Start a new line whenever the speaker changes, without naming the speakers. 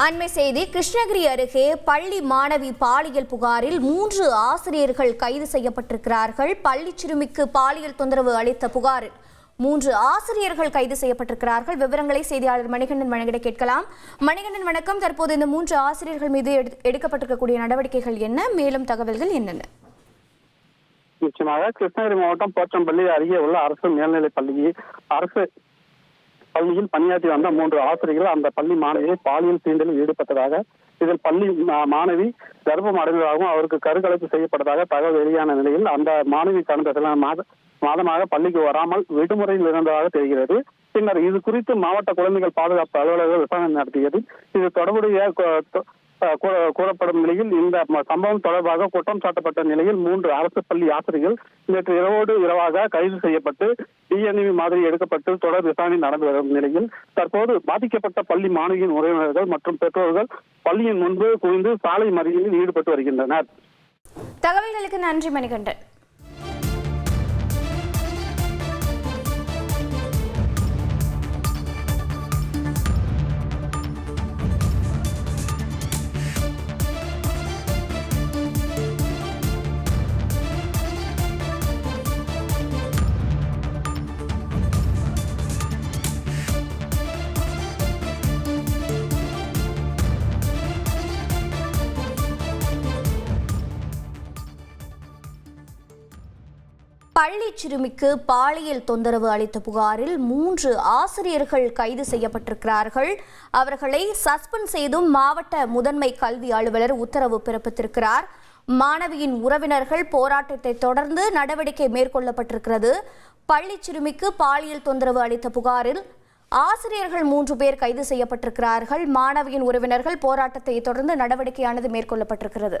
அண்மை செய்தி கிருஷ்ணகிரி அருகே பள்ளி மாணவி பாலியல் புகாரில் மூன்று ஆசிரியர்கள் கைது செய்யப்பட்டிருக்கிறார்கள். பள்ளி சிறுமிக்கு பாலியல் தொந்தரவு அளித்த புகாரில் மூன்று ஆசிரியர்கள் கைது செய்யப்பட்டிருக்கிறார்கள். விவரங்களை செய்தியாளர் மணிகண்டன் வழங்கிட கேட்கலாம். மணிகண்டன் வணக்கம். தற்போது இந்த மூன்று ஆசிரியர்கள் மீது எடுக்கப்பட்டிருக்கக்கூடிய நடவடிக்கைகள் என்ன? மேலும் தகவல்கள் என்னென்ன?
நிச்சயமாக கிருஷ்ணகிரி மாவட்டம் போச்சம்பள்ளி அருகே உள்ள அரசு மேல்நிலைப் பள்ளியில் அரசு பள்ளியில் பணியாற்றி வந்த மூன்று ஆசிரியர்கள் அந்த பள்ளி மாணவியை பாலியல் தீண்டலில் ஈடுபட்டதாக இதில் பள்ளி மா- மாணவி கர்ப்பம் அடைந்ததாகவும் அவருக்கு கருக்கலைப்பு செய்யப்பட்டதாக தகவல் வெளியான நிலையில் அந்த மாணவி கடந்த சில மாத மாதமாக பள்ளிக்கு வராமல் விடுமுறையில் இருந்ததாக தெரிகிறது. பின்னர் இது குறித்து மாவட்ட குழந்தைகள் பாதுகாப்பு அலுவலர்கள் விசாரணை நடத்தியது. இது தொடர்புடைய கூறப்படும் நிலையில் இந்த சம்பவம் தொடர்பாக குற்றம் சாட்டப்பட்ட நிலையில் மூன்று அரசு பள்ளி ஆசிரியர்கள் நேற்று இரவோடு இரவாக கைது செய்யப்பட்டு டிஎன்ஏ மாதிரி எடுக்கப்பட்டு தொடர் விசாரணை நடந்து வரும் நிலையில் தற்போது பாதிக்கப்பட்ட பள்ளி மாணவியின் உறவினர்கள் மற்றும் பெற்றோர்கள் பள்ளியின் முன்பு குவிந்து சாலை மறியலில் ஈடுபட்டு வருகின்றனர்.
தகவல்களுக்கு நன்றி மணிகண்டன். பள்ளி சிறுமிக்கு பாலியல் தொந்தரவு அளித்த புகாரில் மூன்று ஆசிரியர்கள் கைது செய்யப்பட்டிருக்கிறார்கள். அவர்களை சஸ்பெண்ட் செய்தும் மாவட்ட முதன்மை கல்வி அலுவலர் உத்தரவு பிறப்பித்திருக்கிறார். மாணவியின் உறவினர்கள் போராட்டத்தை தொடர்ந்து நடவடிக்கை மேற்கொள்ளப்பட்டிருக்கிறது. பள்ளி சிறுமிக்கு பாலியல் தொந்தரவு அளித்த புகாரில் ஆசிரியர்கள் மூன்று பேர் கைது செய்யப்பட்டிருக்கிறார்கள். மாணவியின் உறவினர்கள் போராட்டத்தை தொடர்ந்து நடவடிக்கையானது மேற்கொள்ளப்பட்டிருக்கிறது.